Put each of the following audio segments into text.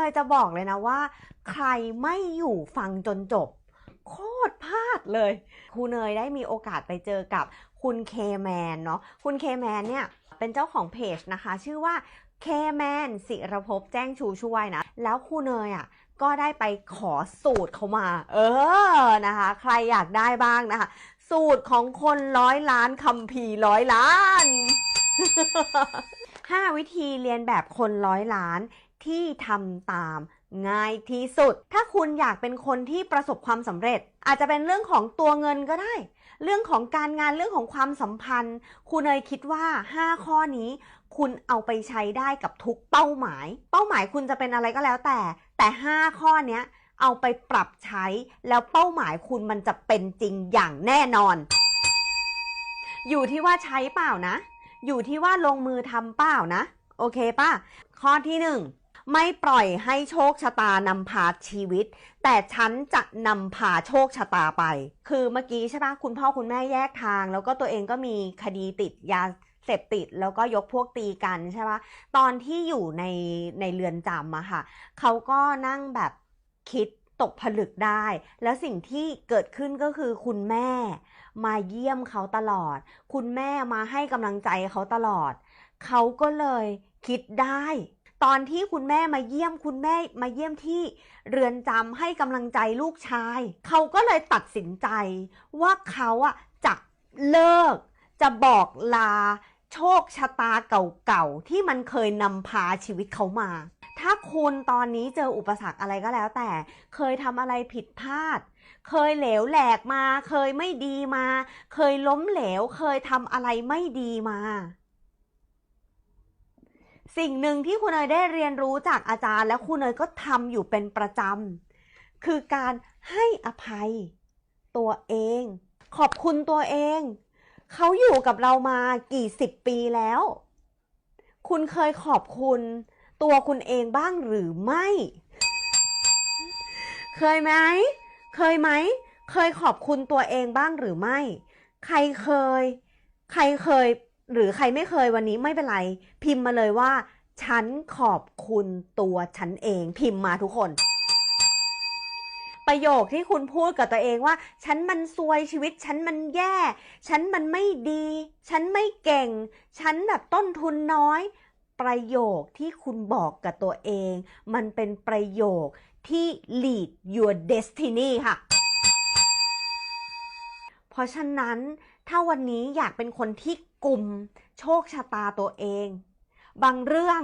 เลยจะบอกเลยนะว่า ใครไม่อยู่ฟังจนจบ โคตรพลาดเลยครูเนยได้มีโอกาสไปเจอกับคุณเคแมนเนาะคุณเคแมนเนี่ยเป็นเจ้าของเพจนะคะ ชื่อว่าเคแมนศิรภพแจ้งชูช่วยนะ แล้วครูเนยอะก็ได้ไปขอสูตรเขามา เออนะคะ ใครอยากได้บ้างนะคะ สูตรของคนร้อยล้านคัมภีร์ร้อยล้าน 5 วิธีเรียนแบบคนร้อยล้าน ที่ทำตาม ง่ายที่สุด ถ้าคุณอยากเป็นคนที่ประสบความสำเร็จ อาจจะเป็นเรื่องของตัวเงินก็ได้ เรื่องของการงานเรื่องของความสัมพันธ์ คุณเนยคิดว่า 5 ข้อนี้คุณเอาไปใช้ได้กับทุกเป้าหมาย เป้าหมายคุณจะเป็นอะไรก็แล้วแต่ แต่ 5 ข้อนี้เอาไปปรับใช้แล้วเป้าหมายคุณมันจะเป็นจริงอย่างแน่นอน อยู่ที่ว่าใช้เปล่านะ อยู่ที่ว่าลงมือทำเปล่านะ โอเคป่ะ ข้อที่หนึ่ง ไม่ปล่อยให้โชคชะตานำพาชีวิต แต่ฉันจะนำพาโชคชะตาไป คือเมื่อกี้ใช่ปะคุณพ่อคุณแม่แยกทาง แล้วก็ตัวเองก็มีคดีติดยาเสพติดแล้วก็ยกพวกตีกันใช่ปะตอนที่อยู่ในในเรือนจำอะค่ะ เขาก็นั่งแบบคิดตกผลึกได้ แล้วสิ่งที่เกิดขึ้นก็คือคุณแม่ มาเยี่ยมเขาตลอด คุณแม่มาให้กำลังใจเขาตลอด เขาก็เลยคิดได้ ตอนที่คุณแม่มาเยี่ยมคุณแม่มาเยี่ยมที่เรือนจำให้กำลังใจลูกชาย เขาก็เลยตัดสินใจว่าเขาอะจะเลิก จะบอกลา โชคชะตาเก่าๆ ที่มันเคยนำพาชีวิตเขามา ถ้าคุณตอนนี้เจออุปสรรคอะไรก็แล้วแต่ เคยทำอะไรผิดพลาด เคยเหลวแหลกมา เคยไม่ดีมา เคยล้มเหลว เคยทำอะไรไม่ดีมา สิ่งหนึ่งที่คุณเนยได้เรียนรู้จากอาจารย์ และคุณเนยก็ทำอยู่เป็นประจำคือการให้อภัย ตัวเอง ขอบคุณตัวเอง เขาอยู่กับเรามากี่สิบปีแล้ว คุณเคยขอบคุณ ตัวคุณเองบ้างหรือไม่ เคยไหม เคยไหม เคยขอบคุณตัวเองบ้างหรือไม่ ใครเคย ใครเคย หรือใครไม่เคยวันนี้ไม่เป็นไร พิมพ์มาเลยว่า ฉันขอบคุณตัวฉันเองพิมพ์มาทุกคน ประโยคที่คุณพูดกับตัวเองว่า ฉันมันซวยชีวิต ฉันมันแย่ ฉันมันไม่ดี ฉันไม่เก่ง ฉันแบบต้นทุนน้อย ประโยคที่คุณบอกกับตัวเอง มันเป็นประโยคที่ lead your destiny ค่ะ เพราะฉะนั้นถ้าวันนี้อยากเป็นคนที่ กลุ่มโชคชะตาตัวเอง บางเรื่อง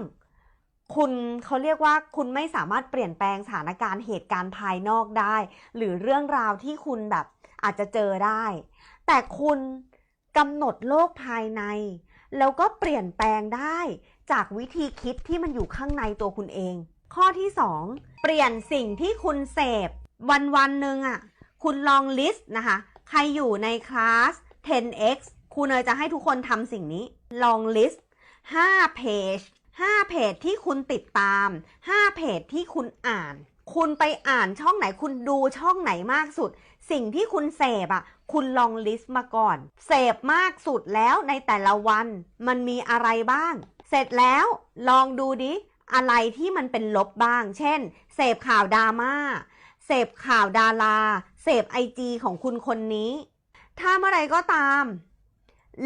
คุณเขาเรียกว่าคุณไม่สามารถเปลี่ยนแปลงสถานการณ์เหตุการณ์ภายนอกได้ หรือเรื่องราวที่คุณแบบอาจจะเจอได้ แต่คุณกำหนดโลกภายใน แล้วก็เปลี่ยนแปลงได้จากวิธีคิดที่มันอยู่ข้างในตัวคุณเอง ข้อที่ 2 เปลี่ยนสิ่งที่คุณเสพ วันวันหนึ่งอะ่ะ คุณลองลิสต์นะคะ ใครอยู่ในคลาส 10x ครูเนยจะให้ทุกคนทำสิ่งนี้ ลองลิสต์5เพจ5เพจที่คุณติดตาม5เพจที่คุณอ่าน คุณไปอ่านช่องไหนคุณดูช่องไหนมากสุด สิ่งที่คุณเสพอะคุณลองลิสต์มาก่อน เสพมากสุดแล้วในแต่ละวัน มันมีอะไรบ้าง เสร็จแล้วลองดูดิ อะไรที่มันเป็นลบบ้าง เช่น เสพข่าวดราม่า เสพข่าวดารา เสพไอจีของคุณคนนี้ ถ้าเมื่อไรก็ตาม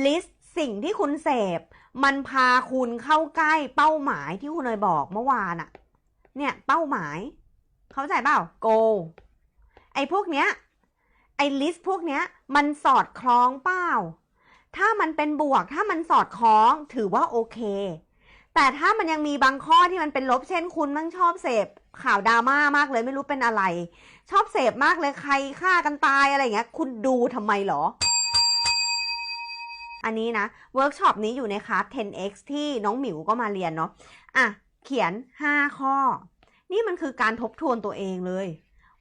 ลิสต์สิ่งที่คุณเสพ มันพาคุณเข้าใกล้เป้าหมายที่คุณเนยบอกเมื่อวานอะเนี่ยเป้าหมาย เข้าใจเปล่า go ไอ้พวกเนี้ยไอ้ลิสต์พวกเนี้ยมันสอดคล้องเปล่าถ้ามันเป็นบวก ถ้ามันสอดคล้องถือว่าโอเค แต่ถ้ามันยังมีบางข้อที่มันเป็นลบเช่นคุณมั่งชอบเสพข่าวดราม่ามากเลยไม่รู้เป็นอะไร ชอบเสพมากเลยใครฆ่ากันตายอะไรอย่างเงี้ย คุณดูทำไมหรอ อันนี้นะเวิร์กช็อปนี้อยู่ในคลาส 10x ที่น้องหมิวก็มาเรียนเนาะอะเขียน 5 ข้อ นี่มันคือการทบทวนตัวเองเลย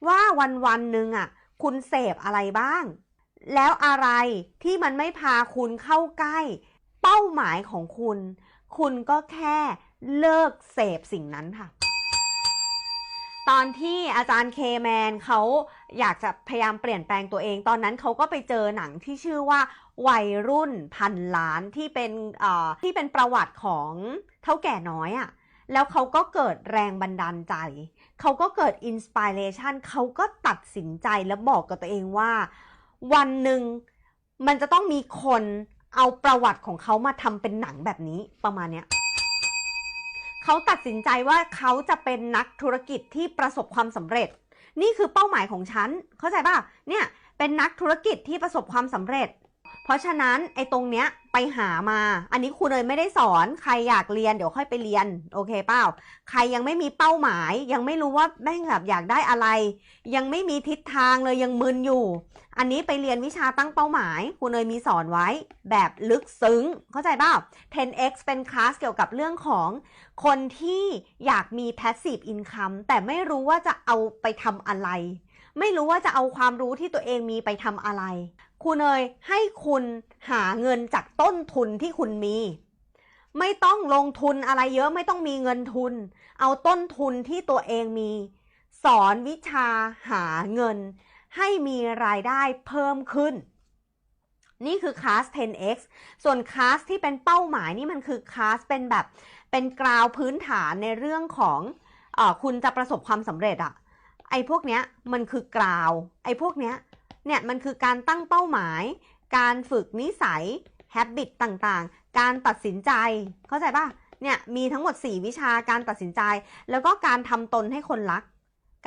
ว่าวันวันหนึ่งอะ คุณเสพอะไรบ้าง แล้วอะไรที่มันไม่พาคุณเข้าใกล้ เป้าหมายของคุณ คุณก็แค่เลิกเสพสิ่งนั้นค่ะ ตอนที่อาจารย์เคแมนเขาอยากจะพยายามเปลี่ยนแปลงตัวเอง ตอนนั้นเขาก็ไปเจอหนังที่ชื่อว่าวัยรุ่นพันล้านที่เป็นที่เป็นประวัติของเท่าแก่น้อยอะ่ะแล้วเขาก็เกิดแรงบันดาลใจ เขาก็เกิดอินสปิเรชันเขาก็ตัดสินใจแล้วบอกกับตัวเองว่า วันหนึ่งมันจะต้องมีคนเอาประวัติของเขามาทำเป็นหนังแบบนี้ประมาณเนี้ย เขาตัดสินใจว่าเขาจะเป็นนักธุรกิจที่ประสบความสำเร็จ นี่คือเป้าหมายของฉัน เข้าใจป่ะเนี่ยเป็นนักธุรกิจที่ประสบความสำเร็จ ราะฉะนั้นไอ้ตรงเนี้ยไปหามา อันนี้ครูเนยไม่ได้สอนใครอยากเรียนเดี๋ยวค่อยไปเรียนโอเคเปล่าใครยังไม่มีเป้าหมาย ยังไม่รู้ว่าแม่งแบบอยากได้อะไร ยังไม่มีทิศทางเลยยังมึนอยู่ อันนี้ไปเรียนวิชาตั้งเป้าหมายครูเนยมีสอนไว้แบบลึกซึ้ง เข้าใจเปล่า 10x เป็นคลาสเกี่ยวกับเรื่องของคนที่อยากมี passive income แต่ไม่รู้ว่าจะเอาไปทำอะไร ไม่รู้ว่าจะเอาความรู้ที่ตัวเองมีไปทำอะไร ครูเนยให้คุณหาเงินจากต้นทุนที่คุณมี ไม่ต้องลงทุนอะไรเยอะไม่ต้องมีเงินทุน เอาต้นทุนที่ตัวเองมี สอนวิชาหาเงิน ให้มีรายได้เพิ่มขึ้น นี่คือคลาส 10x ส่วนคลาสที่เป็นเป้าหมายนี่มันคือคลาสเป็นแบบเป็นกราวพื้นฐานในเรื่องของออคุณจะประสบความสำเร็จอะ ไอ้พวกเนี้ยมันคือกราว ไอ้พวกเนี้ยเนี่ยมันคือการตั้งเป้าหมาย การฝึกนิสัย habit ต่างๆ การตัดสินใจ เข้าใจป่ะ เนี่ยมีทั้งหมด 4 วิชาการตัดสินใจ แล้วก็การทำตนให้คนรัก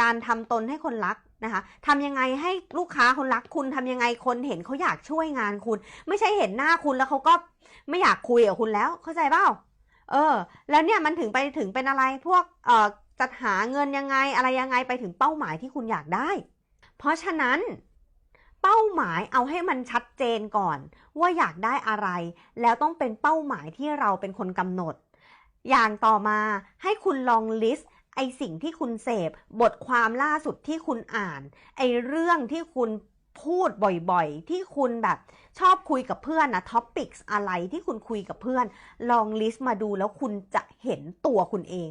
การทำตนให้คนรักนะคะทำยังไงให้ลูกค้าคนรักคุณทำยังไงคนเห็นเขาอยากช่วยงานคุณ ไม่ใช่เห็นหน้าคุณแล้วเขาก็ไม่อยากคุยกับคุณแล้ว เข้าใจเปล่าเออ แล้วเนี่ยมันถึงไปถึงเป็นอะไรพวกเอ่อ จัดหาเงินยังไงอะไรยังไงไปถึงเป้าหมายที่คุณอยากได้ เพราะฉะนั้น เป้าหมายเอาให้มันชัดเจนก่อน ว่าอยากได้อะไร แล้วต้องเป็นเป้าหมายที่เราเป็นคนกำหนด อย่างต่อมาให้คุณลองลิสต์ไอสิ่งที่คุณเสพ บทความล่าสุดที่คุณอ่าน ไอเรื่องที่คุณพูดบ่อยๆ ที่คุณแบบชอบคุยกับเพื่อนนะท็อปิกอะไรที่คุณคุยกับเพื่อน ลองลิสต์มาดูแล้วคุณจะเห็นตัวคุณเอง